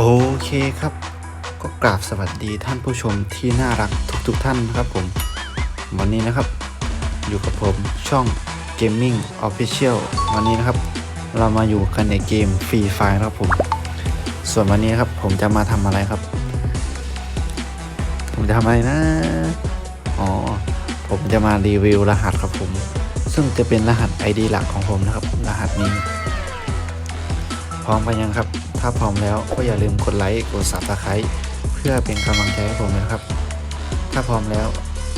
โอเคครับ ก็กราบสวัสดีท่านผู้ชมที่น่ารักทุกๆทท่านนะครับผม วันนี้นะครับ อยู่กับผมช่อง Gaming Official วันนี้นะครับ เรามาอยู่กันในเกม Free Fire นะครับผม ส่วนวันนี้ครับผมจะมาทำอะไรครับ ผมจะทำอะไรนะ อ๋อ ผมจะมารีวิวรหัสครับผม ซึ่งจะเป็นรหัส ID หลักของผมนะครับ รหัสนี้ พร้อมไปยังครับ ถ้าพร้อมแล้วก็อย่าลืมกดไลค์กด subscribe เพื่อเป็นกำลังใจให้ผมนะครับ ถ้าพร้อมแล้ว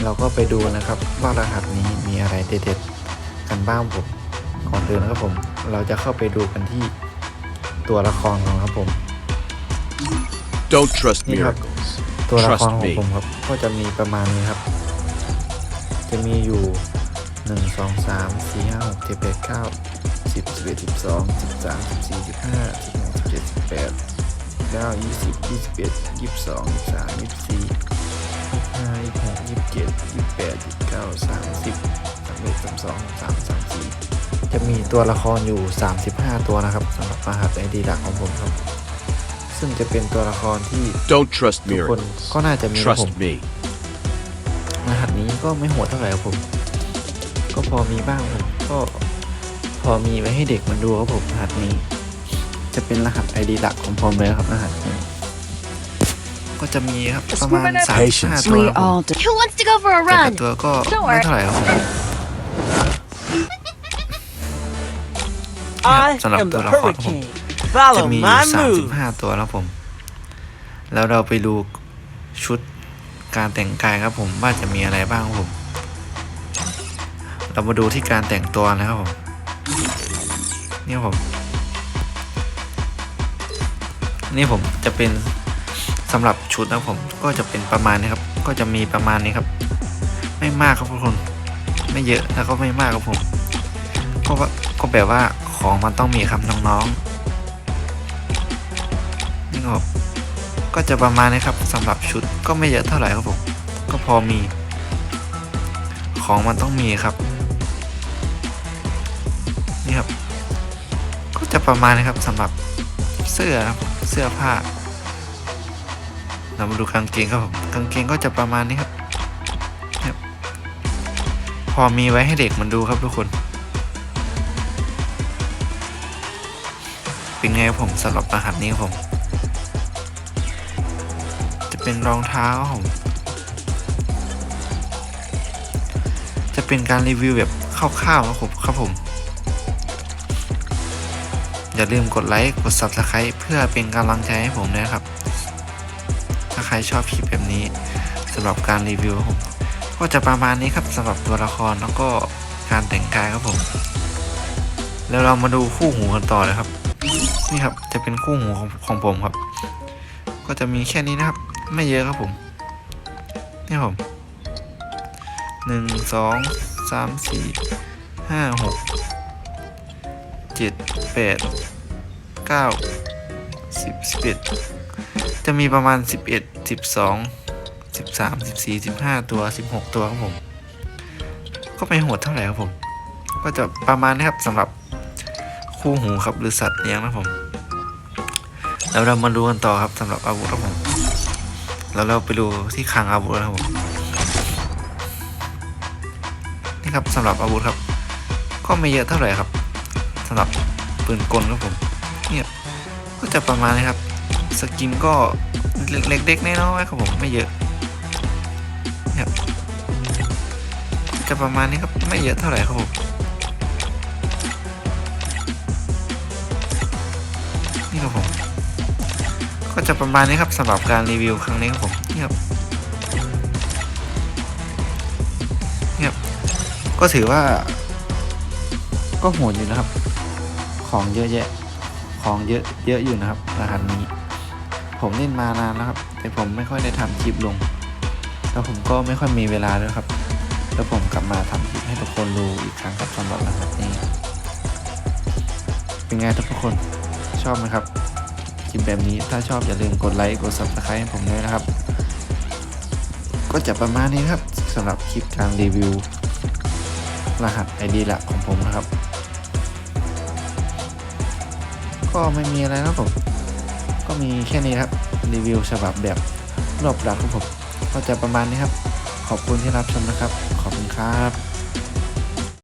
เราก็ไปดูนะครับว่ารหัสนี้มีอะไรเด็ดๆกันบ้างผมก่อนอื่นนะครับผม เราจะเข้าไปดูกันที่ตัวละครก่อนครับผม Don't trust Yeah. miracles. ตัวละคร Trust ของ me. ผมครับ ก็จะมีประมาณนี้ครับ จะมีอยู่หนึ่งสองสาม สี่ห้าหกเจ็ดแปดเก้าสิบสิบเอ็ดสิบสองสิบสามสิบสี่สิบห้าสิบหกสิบเจ็ดสิบแปดเก้ายี่สิบยี่สิบเอ็ดยี่สิบสองยี่สิบสามยี่สิบสี่ยี่สิบห้ายี่สิบหกยี่สิบเจ็ดยี่สิบแปดยี่สิบเก้าสามสิบสามเอ็ดสามสองสามสามสี่จะมีตัวละครอยู่ 35 ตัวนะครับสำหรับรหัสไอดีหลักของผมครับ ซึ่งจะเป็นตัวละครที่ Don't trust ทุกคน miracles. ก็น่าจะมีครับผม Trust me. รหัสนี้ก็ไม่โหดเท่าไหร่ครับผม ก็พอมีบ้างครับก็ พอมีไว้ให้เด็กมันดูครับผมรหัสนี้ จะเป็นรหัสไอดีหลักของผมเลยครับรหัสนี้ก็จะมีครับประมาณสามห้าตัว We ครับผม all do. Who wants to go for a แต่ละ run? ตัวก็ Don't ไม่ worry. เท่าไหร่ครับผม I Son of am the the Hawk. hurricane. จะ Follow มี my สามสิบ move. ห้าตัวแล้วผม แล้วเราไปดูชุดการแต่งกายครับผมว่าจะมีอะไรบ้างครับผม เรามาดูที่การแต่งตัวนะครับผม นี่ผม นี่ผมจะเป็นสำหรับชุดนะผมก็จะเป็นประมาณนี้ครับ ก็จะมีประมาณนี้ครับ ไม่มากครับทุกคนไม่เยอะแล้วก็ไม่มากครับผมก็ว่าก็แบบว่าของมันต้องมีครับน้องๆนี่ครับก็จะประมาณนี้ครับสำหรับชุดก็ไม่เยอะเท่าไหร่ครับผมก็พอมี ของมันต้องมีครับ จะประมาณนี้ครับสำหรับเสื้อครับเสื้อผ้า เรามาดูกางเกงครับผมกางเกงก็จะประมาณนี้ครับ พอมีไว้ให้เด็กมันดูครับทุกคน เป็นไงครับผมสำหรับรหัสนี้ครับผม จะเป็นรองเท้าครับผมจะเป็นการรีวิวแบบคร่าวๆครับผมครับผม อย่าลืมกดไลค์กด Subscribe เพื่อเป็นกำลังใจให้ผมด้วยนะครับ ถ้าใครชอบคลิปแบบนี้สำหรับการรีวิวผมก็จะประมาณนี้ครับสำหรับตัวละครแล้วก็การแต่งกายครับผม แล้วเรามาดูคู่หูกันต่อเลยครับ นี่ครับจะเป็นคู่หูของของผมครับ ก็จะมีแค่นี้นะครับ ไม่เยอะครับผมนี่ผมหนึ่งสองสามสี่ห้าหก เจ็ดแปดเก้าสิบสิบเอ็ดจะมีประมาณสิบเอ็ดสิบสองสิบสามสิบสี่สิบห้าตัวสิบหกตัวครับผม ก็ไม่โหดเท่าไหร่ครับผม ก็จะประมาณนี้ครับสำหรับคู่หูครับหรือสัตว์เลี้ยงนะผมแล้วเรามาดูกันต่อครับสำหรับอาวุธครับผมแล้วเราไปดูที่คลังอาวุธครับผมนี่ครับสำหรับอาวุธครับ ก็ไม่เยอะเท่าไหร่ครับ สำหรับปืนกลครับผมเนี่ยก็จะประมาณนี้ครับ สกินก็เล็กๆน้อยๆครับผมไม่เยอะเนี่ยครับจะประมาณนี้ครับไม่เยอะเท่าไหร่ครับผมนี่ครับผมก็จะประมาณนี้ครับสำหรับการรีวิวครั้งนี้ครับผมนี่ครับนี่ครับก็ถือว่า ก็โหดอยู่นะครับ ของเยอะแยะ ของเยอะเยอะอยู่นะครับรหัสนี้ ผมเล่นมานานแล้วครับ แต่ผมไม่ค่อยได้ทำคลิปลง แล้วผมก็ไม่ค่อยมีเวลาด้วยครับ แล้วผมกลับมาทำคลิปให้ทุกคนดูอีกครั้งครับสำหรับรหัสนี้ เป็นไงทุกคนชอบไหมครับคลิปแบบนี้ถ้าชอบอย่าลืมกดไลค์กด subscribe ให้ผมด้วยนะครับ ก็จะประมาณนี้ครับสำหรับคลิปการรีวิว รหัส ID หลักของผมนะครับ ก็ไม่มีอะไรนะครับผม ก็มีแค่นี้ครับ รีวิวฉบับแบบรอบรักของผม ก็จะประมาณนี้ครับ ขอบคุณที่รับชมนะครับ ขอบคุณครับ